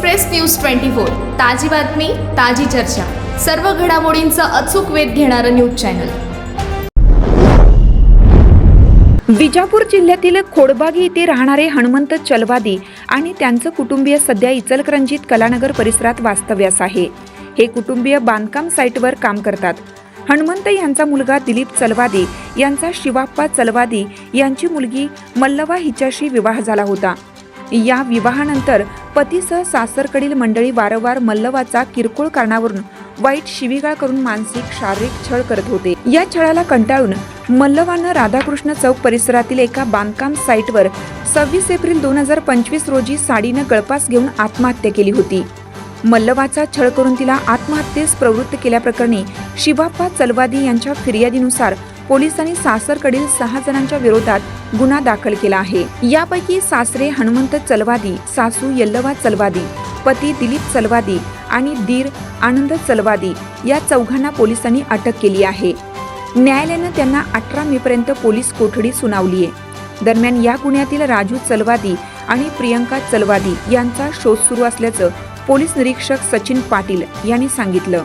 Express news twenty four ताजी बातमी ताजी चर्चा. सर्व घडामोडींचा अचूक वेध घेणारं न्यूज चॅनल. विजापूर जिल्ह्यातील खोडबागी येथे राहणारे हनुमंत चलवादी आणि त्यांचं कुटुंबीय सध्या इचलकरंजीत कलानगर परिसरात वास्तव्यास आहे. हे कुटुंबीय बांधकाम साईटवर काम करतात. हनुमंत यांचा मुलगा दिलीप चलवादी यांचा शिवाप्पा चलवादी यांची मुलगी मल्लवा हिच्याशी विवाह झाला होता. या विवाहानंतर पतीसह सासरकडील मंडळी वारंवार मल्लवाचा किरकोळ कारणावरून वाईट शिवीगाळ करून मानसिक शारीरिक छळ करत होते. या छळाला कंटाळून मल्लवानं राधाकृष्ण चौक परिसरातील एका बांधकाम साईटवर सव्वीस एप्रिल दोन हजार पंचवीस रोजी साडीनं गळपास घेऊन आत्महत्या केली होती. मल्लवाचा छळ करून तिला आत्महत्येस प्रवृत्त केल्याप्रकरणी शिवाप्पा चलवादी यांच्या फिर्यादीनुसार पोलिसांनी सासरकडील सहा जणांच्या विरोधात गुन्हा दाखल केला आहे. यापैकी सासरे हनुमंत चलवादी सासू यल्लवा चलवादी पती दिलीप चलवादी आणि दीर आनंद चलवादी या चौघांना पोलिसांनी अटक केली आहे. न्यायालयानं त्यांना अठरा मे पर्यंत पोलीस कोठडी सुनावली आहे दरम्यान या गुन्ह्यातील राजू चलवादी आणि प्रियंका चलवादी यांचा शोध सुरू असल्याचं पोलीस निरीक्षक सचिन पाटील यांनी सांगितलं.